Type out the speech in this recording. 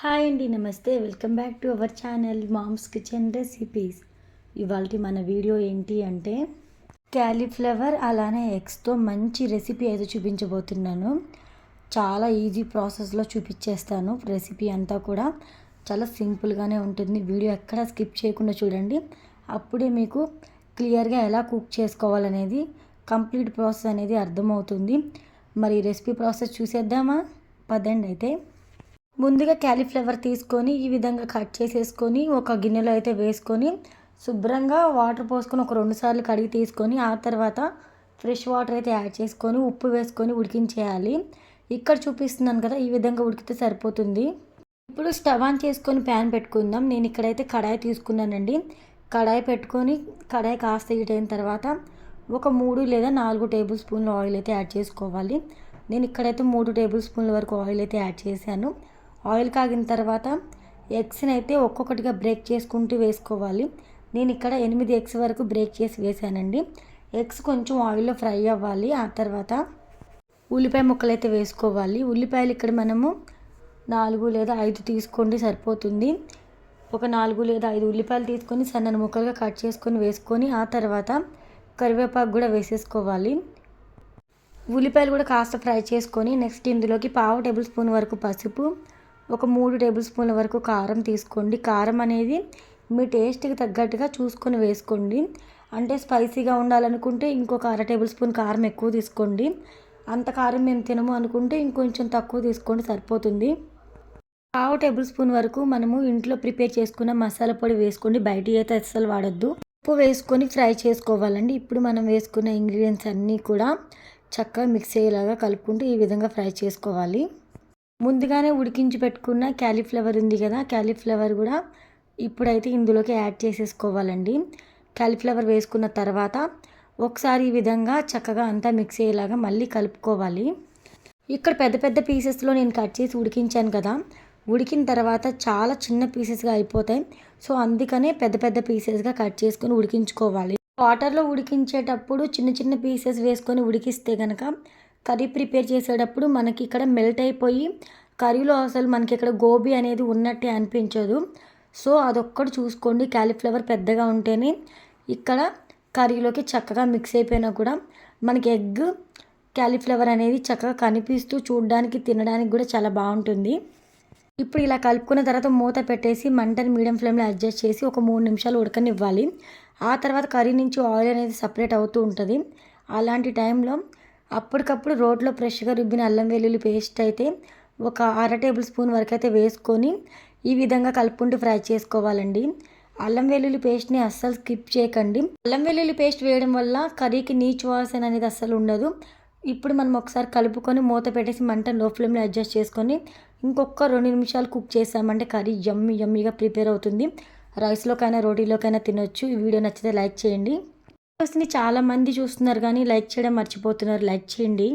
Hi అండి నమస్తే. Welcome back to our channel mom's kitchen recipes. ఇవాళ మన వీడియో ఏంటి అంటే క్యాలీఫ్లవర్ అలానే ఎగ్స్తో మంచి రెసిపీ అయితే చూపించబోతున్నాను. చాలా ఈజీ ప్రాసెస్లో చూపించేస్తాను రెసిపీ అంతా కూడా. చాలా సింపుల్గానే ఉంటుంది. వీడియో ఎక్కడ స్కిప్ చేయకుండా చూడండి. అప్పుడే మీకు క్లియర్గా ఎలా కుక్ చేసుకోవాలనేది కంప్లీట్ ప్రాసెస్ అనేది అర్థమవుతుంది. మరి రెసిపీ ప్రాసెస్ చూసేద్దామా? పదండి అయితే. ముందుగా క్యాలీఫ్లవర్ తీసుకొని ఈ విధంగా కట్ చేసేసుకొని ఒక గిన్నెలో అయితే వేసుకొని శుభ్రంగా వాటర్ పోసుకొని ఒక రెండు సార్లు కడిగి తీసుకొని ఆ తర్వాత ఫ్రెష్ వాటర్ అయితే యాడ్ చేసుకొని ఉప్పు వేసుకొని ఉడికించేయాలి. ఇక్కడ చూపిస్తున్నాను కదా ఈ విధంగా ఉడికితే సరిపోతుంది. ఇప్పుడు స్టవ్ ఆన్ చేసుకొని ప్యాన్ పెట్టుకుందాం. నేను ఇక్కడైతే కడాయి తీసుకున్నానండి. కడాయి పెట్టుకొని కడాయి కాస్త హీట్ అయిన తర్వాత ఒక మూడు లేదా నాలుగు టేబుల్ స్పూన్ల ఆయిల్ అయితే యాడ్ చేసుకోవాలి. నేను ఇక్కడైతే మూడు టేబుల్ స్పూన్ల వరకు ఆయిల్ అయితే యాడ్ చేశాను. ఆయిల్ కాగిన తర్వాత ఎగ్స్ని అయితే ఒక్కొక్కటిగా బ్రేక్ చేసుకుంటూ వేసుకోవాలి. నేను ఇక్కడ ఎనిమిది ఎగ్స్ వరకు బ్రేక్ చేసి వేసానండి ఎగ్స్ కొంచెం ఆయిల్లో ఫ్రై అవ్వాలి. ఆ తర్వాత ఉల్లిపాయ ముక్కలు అయితే వేసుకోవాలి. ఉల్లిపాయలు ఇక్కడ మనము నాలుగు లేదా ఐదు తీసుకోండి సరిపోతుంది. ఒక నాలుగు లేదా ఐదు ఉల్లిపాయలు తీసుకొని సన్నని ముక్కలుగా కట్ చేసుకొని వేసుకొని ఆ తర్వాత కరివేపాకు కూడా వేసేసుకోవాలి. ఉల్లిపాయలు కూడా కాస్త ఫ్రై చేసుకొని నెక్స్ట్ ఇందులోకి పావు టేబుల్ స్పూన్ వరకు పసుపు ఒక మూడు టేబుల్ స్పూన్ల వరకు కారం తీసుకోండి. కారం అనేది మీ టేస్ట్కి తగ్గట్టుగా చూసుకొని వేసుకోండి. అంటే స్పైసీగా ఉండాలనుకుంటే ఇంకొక అర టేబుల్ స్పూన్ కారం ఎక్కువ తీసుకోండి. అంత కారం మేము తినము అనుకుంటే ఇంకొంచెం తక్కువ తీసుకోండి సరిపోతుంది. పావు టేబుల్ స్పూన్ వరకు మనము ఇంట్లో ప్రిపేర్ చేసుకున్న మసాలా పొడి వేసుకోండి. బయట అయితే అస్సలు వాడద్దు. ఉప్పు వేసుకొని ఫ్రై చేసుకోవాలండి. ఇప్పుడు మనం వేసుకున్న ఇంగ్రీడియంట్స్ అన్నీ కూడా చక్కగా మిక్స్ అయ్యేలాగా కలుపుకుంటూ ఈ విధంగా ఫ్రై చేసుకోవాలి. ముందుగానే ఉడికించి పెట్టుకున్న క్యాలీఫ్లవర్ ఉంది కదా క్యాలీఫ్లవర్ కూడా ఇప్పుడైతే ఇందులోకి యాడ్ చేసేసుకోవాలండి. క్యాలీఫ్లవర్ వేసుకున్న తర్వాత ఒకసారి ఈ విధంగా చక్కగా అంతా మిక్స్ అయ్యేలాగా మళ్ళీ కలుపుకోవాలి. ఇక్కడ పెద్ద పెద్ద పీసెస్లో నేను కట్ చేసి ఉడికించాను కదా ఉడికిన తర్వాత చాలా చిన్న పీసెస్గా అయిపోతాయి. సో అందుకనే పెద్ద పెద్ద పీసెస్గా కట్ చేసుకొని ఉడికించుకోవాలి. వాటర్లో ఉడికించేటప్పుడు చిన్న చిన్న పీసెస్ వేసుకొని ఉడికిస్తే కనుక కర్రీ ప్రిపేర్ చేసేటప్పుడు మనకి ఇక్కడ మెల్ట్ అయిపోయి కర్రీలో అసలు మనకి ఇక్కడ గోబీ అనేది ఉన్నట్టే అనిపించదు. సో అదొక్కటి చూసుకోండి. క్యాలీఫ్లవర్ పెద్దగా ఉంటేనే ఇక్కడ కర్రీలోకి చక్కగా మిక్స్ అయిపోయినా కూడా మనకి ఎగ్ క్యాలీఫ్లవర్ అనేది చక్కగా కనిపిస్తూ చూడడానికి తినడానికి కూడా చాలా బాగుంటుంది. ఇప్పుడు ఇలా కలుపుకున్న తర్వాత మూత పెట్టేసి మంటని మీడియం ఫ్లేమ్లో అడ్జస్ట్ చేసి ఒక మూడు నిమిషాలు ఉడకనివ్వాలి. ఆ తర్వాత కర్రీ నుంచి ఆయిల్ అనేది సపరేట్ అవుతూ ఉంటుంది. అలాంటి టైంలో అప్పటికప్పుడు రోడ్లో ఫ్రెష్గా రుబ్బిన అల్లం వెల్లుల్లి పేస్ట్ అయితే ఒక అర టేబుల్ స్పూన్ వరకు అయితే వేసుకొని ఈ విధంగా కలుపుకుంటూ ఫ్రై చేసుకోవాలండి. అల్లం వెల్లుల్లి పేస్ట్ని అస్సలు స్కిప్ చేయకండి. అల్లం వెల్లుల్లి పేస్ట్ వేయడం వల్ల కర్రీకి నీచు వాసన అనేది అస్సలు ఉండదు. ఇప్పుడు మనం ఒకసారి కలుపుకొని మూత పెట్టేసి మంట లో ఫ్లేమ్లో అడ్జస్ట్ చేసుకొని ఇంకొక రెండు నిమిషాలు కుక్ చేసామంటే కర్రీ యమ్మి యమ్మీగా ప్రిపేర్ అవుతుంది. రైస్లోకైనా రోటీలోకైనా తినొచ్చు. ఈ వీడియో నచ్చితే లైక్ చేయండి. వీడియోస్ని చాలామంది చూస్తున్నారు కానీ లైక్ చేయడం మర్చిపోతున్నారు. లైక్ చేయండి.